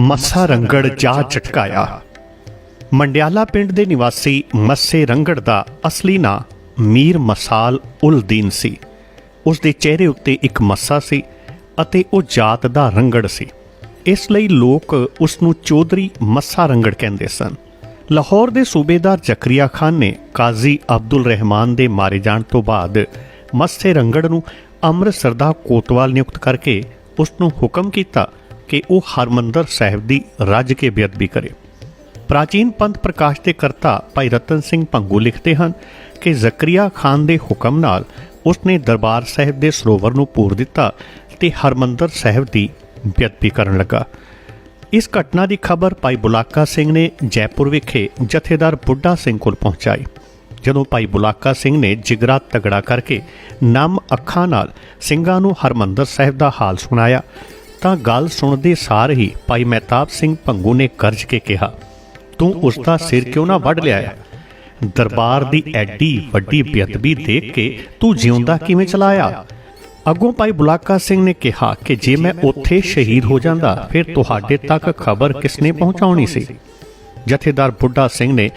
ਮੱਸਾ ਰੰਗੜ ਜਾ ਝਟਕਾਇਆ। ਮੰਡਿਆਲਾ ਪਿੰਡ ਦੇ ਨਿਵਾਸੀ ਮੱਸੇ ਰੰਗੜ ਦਾ ਅਸਲੀ ਨਾਂ ਮੀਰ ਮਸਾਲ ਉਲ ਦੀਨ ਸੀ। ਉਸ ਦੇ ਚਿਹਰੇ ਉੱਤੇ ਇੱਕ ਮੱਸਾ ਸੀ ਅਤੇ ਉਹ ਜਾਤ ਦਾ ਰੰਗੜ ਸੀ। ਇਸ ਲਈ ਲੋਕ ਉਸ ਨੂੰ ਚੌਧਰੀ ਮੱਸਾ ਰੰਗੜ ਕਹਿੰਦੇ ਸਨ। ਲਾਹੌਰ ਦੇ ਸੂਬੇਦਾਰ ਜ਼ਕਰੀਆ ਖਾਨ ਨੇ ਕਾਜ਼ੀ ਅਬਦੁਲ ਰਹਿਮਾਨ ਦੇ ਮਾਰੇ ਜਾਣ ਤੋਂ ਬਾਅਦ ਮੱਸੇ ਰੰਗੜ ਨੂੰ ਅੰਮ੍ਰਿਤਸਰ ਦਾ ਕੋਤਵਾਲ ਨਿਯੁਕਤ ਕਰਕੇ ਉਸ ਨੂੰ ਹੁਕਮ ਕੀਤਾ ਕਿ ਉਹ ਹਰਮੰਦਰ ਸਾਹਿਬ ਦੀ ਰੱਜ ਕੇ ਬੇਅਦਬੀ ਕਰੇ। ਪ੍ਰਾਚੀਨ ਪੰਥ ਪ੍ਰਕਾਸ਼ ਦੇ ਕਰਤਾ ਭਾਈ ਰਤਨ ਸਿੰਘ ਭੰਗੂ ਲਿਖਦੇ ਹਨ ਕਿ ਜ਼ਕਰੀਆ ਖਾਨ ਦੇ ਹੁਕਮ ਨਾਲ ਉਸਨੇ ਦਰਬਾਰ ਸਾਹਿਬ ਦੇ ਸਰੋਵਰ ਨੂੰ ਪੂਰ ਦਿੱਤਾ ਤੇ ਹਰਮੰਦਰ ਸਾਹਿਬ ਦੀ ਬੇਅਦਬੀ ਕਰਨ ਲੱਗਾ। ਇਸ ਘਟਨਾ ਦੀ ਖਬਰ ਭਾਈ ਬੁਲਾਕਾ ਸਿੰਘ ਨੇ ਜੈਪੁਰ ਵਿਖੇ ਜਥੇਦਾਰ ਬੁੱਢਾ ਸਿੰਘ ਕੋਲ ਪਹੁੰਚਾਈ। ਜਦੋਂ ਭਾਈ ਬੁਲਾਕਾ ਸਿੰਘ ਨੇ ਜਿਗਰਾ ਤਗੜਾ ਕਰਕੇ ਨਮ ਅੱਖਾਂ ਨਾਲ ਸਿੰਘਾਂ ਨੂੰ ਹਰਮੰਦਰ ਸਾਹਿਬ ਦਾ ਹਾਲ ਸੁਣਾਇਆ ਤਾਂ ਗੱਲ ਸੁਣਦੇ ਸਾਰ ਹੀ ਭਾਈ ਮਹਿਤਾਬ ਸਿੰਘ ਭੰਗੂ ਨੇ ਕਰਜ ਕੇ ਕਿਹਾ ਤੂੰ ਉਸ ਦਾ ਸਿਰ ਕਿਉਂ ਨਾ ਵੱਢ ਲਿਆ? ਦਰਬਾਰ ਦੀ ਐਡੀ ਵੱਡੀ ਬੇਅਦਬੀ ਦੇਖ ਕੇ ਤੂੰ ਜਿਉਂਦਾ ਕਿਵੇਂ ਚਲਾਇਆ? ਅੱਗੋਂ ਭਾਈ ਬੁਲਾਕਾ ਸਿੰਘ ਨੇ ਕਿਹਾ ਕਿ ਜੇ ਮੈਂ ਉੱਥੇ ਸ਼ਹੀਦ ਹੋ ਜਾਂਦਾ ਫਿਰ ਤੁਹਾਡੇ ਤੱਕ ਖਬਰ ਕਿਸਨੇ ਪਹੁੰਚਾਉਣੀ ਸੀ? ਜਥੇਦਾਰ ਬੁੱਢਾ ਸਿੰਘ ਨੇ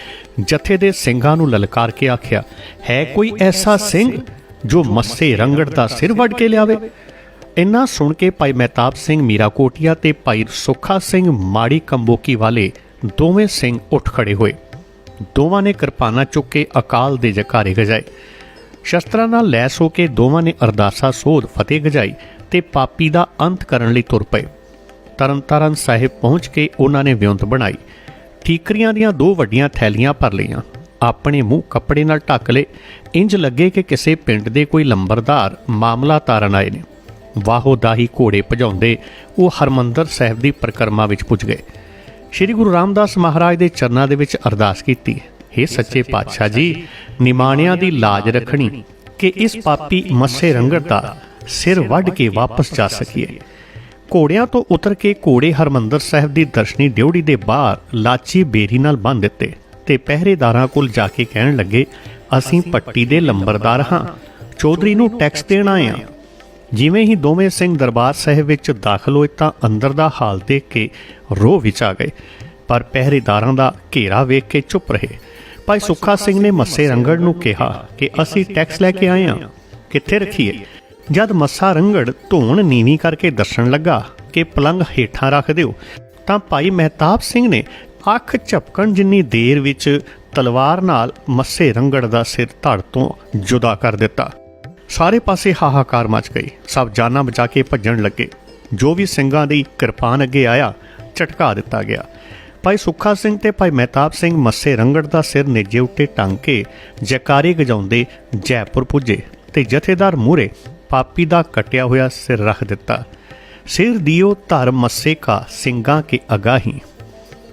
ਜਥੇ ਦੇ ਸਿੰਘਾਂ ਨੂੰ ਲਲਕਾਰ ਕੇ ਆਖਿਆ ਹੈ ਕੋਈ ਐਸਾ ਸਿੰਘ ਜੋ ਮੱਸੇ ਰੰਗੜ ਦਾ ਸਿਰ ਵੱਢ ਕੇ ਲਿਆਵੇ? ਇੰਨਾ ਸੁਣ ਕੇ ਭਾਈ ਮਹਿਤਾਬ ਸਿੰਘ ਮੀਰਾ ਕੋਟੀਆ ਤੇ ਭਾਈ ਸੁੱਖਾ ਸਿੰਘ ਮਾੜੀ ਕੰਬੋਕੀ ਵਾਲੇ ਦੋਵੇਂ ਸਿੰਘ ਉੱਠ ਖੜੇ ਹੋਏ। ਦੋਵਾਂ ਨੇ ਕਿਰਪਾਨਾਂ ਚੁੱਕ ਕੇ ਅਕਾਲ ਦੇ ਜਕਾਰੇ ਗਜਾਏ ਸ਼ਸਤਰਾਂ ਨਾਲ ਲੈਸ ਹੋ ਕੇ ਦੋਵਾਂ ਨੇ ਅਰਦਾਸਾ ਸੋਧ ਫਤਿਹ ਗਜਾਈ ਤੇ ਪਾਪੀ ਦਾ ਅੰਤ ਕਰਨ ਲਈ ਤੁਰ ਪਏ। ਤਰਨਤਾਰਨ ਸਾਹਿਬ ਪਹੁੰਚ ਕੇ ਉਹਨਾਂ ਨੇ ਵਿਉਂਤ ਬਣਾਈ। ਠੀਕਰੀਆਂ ਦੀਆਂ ਦੋ ਵੱਡੀਆਂ ਥੈਲੀਆਂ ਭਰ ਲਈਆਂ। ਆਪਣੇ ਮੂੰਹ ਕੱਪੜੇ ਨਾਲ ਢੱਕ ਲਏ। ਇੰਜ ਲੱਗੇ ਕਿ ਕਿਸੇ ਪਿੰਡ ਦੇ ਕੋਈ ਲੰਬਰਦਾਰ ਮਾਮਲਾ ਤਾਰਨ ਆਏ ਨੇ। ਵਾਹੋ ਦਾਹੀ ਘੋੜੇ ਭਜਾਉਂਦੇ ਉਹ ਹਰਮੰਦਰ ਸਾਹਿਬ ਦੀ ਪ੍ਰਕਰਮਾ ਵਿੱਚ ਪੁੱਜ ਗਏ। ਸ਼੍ਰੀ ਗੁਰੂ ਰਾਮਦਾਸ ਮਹਾਰਾਜ ਦੇ ਚਰਨਾਂ ਦੇ ਵਿੱਚ ਅਰਦਾਸ ਕੀਤੀ। हे ਸੱਚੇ ਪਾਤਸ਼ਾਹ ਜੀ ਨਿਮਾਣਿਆਂ ਦੀ ਲਾਜ ਰੱਖਣੀ ਕਿ ਇਸ ਪਾਪੀ ਮੱਸੇ ਰੰਗੜ ਦਾ ਸਿਰ ਵੱਢ ਕੇ ਵਾਪਸ ਜਾ ਸਕੀਏ। ਘੋੜਿਆਂ ਤੋਂ ਉਤਰ ਕੇ ਘੋੜੇ ਹਰਮੰਦਰ ਸਾਹਿਬ ਦੀ ਦਰਸ਼ਨੀ ਡਿਉੜੀ ਦੇ ਬਾਹਰ ਲਾਚੀ ਬੇਰੀ ਨਾਲ ਬੰਨ੍ਹ ਦਿੱਤੇ ਤੇ ਪਹਿਰੇਦਾਰਾਂ ਕੋਲ ਜਾ ਕੇ ਕਹਿਣ ਲੱਗੇ ਅਸੀਂ ਪੱਟੀ ਦੇ ਲੰਬਰਦਾਰ ਹਾਂ। ਚੌਧਰੀ ਨੂੰ ਟੈਕਸ ਦੇਣ ਆਏ ਹਾਂ। ਜਿਵੇਂ ਹੀ ਦੋਵੇਂ ਸਿੰਘ ਦਰਬਾਰ ਸਾਹਿਬ ਵਿੱਚ ਦਾਖਲ ਹੋਏ ਤਾਂ ਅੰਦਰ ਦਾ ਹਾਲ ਦੇਖ ਕੇ ਰੋਹ ਵਿੱਚ ਆ ਗਏ। ਪਰ ਪਹਿਰੇਦਾਰਾਂ ਦਾ ਘੇਰਾ ਵੇਖ ਕੇ ਚੁੱਪ ਰਹੇ। ਭਾਈ ਸੁੱਖਾ ਸਿੰਘ ਨੇ ਮੱਸੇ ਰੰਗੜ ਨੂੰ ਕਿਹਾ ਕਿ ਅਸੀਂ ਟੈਕਸ ਲੈ ਕੇ ਆਏ ਹਾਂ। ਕਿੱਥੇ ਰੱਖੀਏ? ਜਦ ਮੱਸਾ ਰੰਗੜ ਧੋਣ ਨੀਵੀਂ ਕਰਕੇ ਦੱਸਣ ਲੱਗਾ ਕਿ ਪਲੰਗ ਹੇਠਾਂ ਰੱਖ ਦਿਓ ਤਾਂ ਭਾਈ ਮਹਿਤਾਬ ਸਿੰਘ ਨੇ ਅੱਖ ਝਪਕਣ ਜਿੰਨੀ ਦੇਰ ਵਿੱਚ ਤਲਵਾਰ ਨਾਲ ਮੱਸੇ ਰੰਗੜ ਦਾ ਸਿਰ ਧੜ ਤੋਂ ਜੁਦਾ ਕਰ ਦਿੱਤਾ। ਸਾਰੇ ਪਾਸੇ ਹਾਹਾਕਾਰ ਮਚ ਗਈ। ਸਭ ਜਾਨਾਂ ਬਚਾ ਕੇ ਭੱਜਣ ਲੱਗੇ। ਜੋ ਵੀ ਸਿੰਘਾਂ ਦੀ ਕਿਰਪਾਨ ਅੱਗੇ ਆਇਆ, ਝਟਕਾ ਦਿੱਤਾ ਗਿਆ। ਭਾਈ ਸੁੱਖਾ ਸਿੰਘ ਤੇ ਭਾਈ ਮਹਿਤਾਬ ਸਿੰਘ ਮੱਸੇ ਰੰਗੜ ਦਾ ਸਿਰ ਨੇਜੇ ਉੱਤੇ ਟੰਗ ਕੇ ਜੈਕਾਰੇ ਗਜਾਉਂਦੇ ਜੈਪੁਰ ਪੁੱਜੇ ਤੇ ਜਥੇਦਾਰ ਮੂਰੇ ਪਾਪੀ ਦਾ ਕਟਿਆ ਹੋਇਆ ਸਿਰ ਰੱਖ ਦਿੱਤਾ। ਸਿਰ ਦਿਓ ਧਰਮ ਮੱਸੇ ਕਾ ਸਿੰਘਾਂ ਕੇ ਅਗਾਹੀ।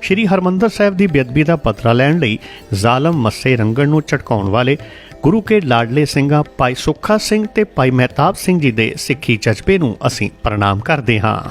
ਸ਼੍ਰੀ ਹਰਮੰਦਰ ਸਾਹਿਬ ਦੀ ਬੇਅਦਬੀ ਦਾ ਪਤਰਾ ਲੈਣ ਲਈ ਜ਼ਾਲਮ ਮੱਸੇ ਰੰਗਣ ਨੂੰ ਝਟਕਾਉਣ ਵਾਲੇ ਗੁਰੂ ਕੇ ਲਾਡਲੇ ਸਿੰਘਾਂ ਭਾਈ ਸੁੱਖਾ ਸਿੰਘ ਤੇ ਭਾਈ ਮਹਿਤਾਬ ਸਿੰਘ ਜੀ ਦੇ ਸਿੱਖੀ ਜਜ਼ਬੇ ਨੂੰ ਅਸੀਂ ਪ੍ਰਣਾਮ ਕਰਦੇ ਹਾਂ।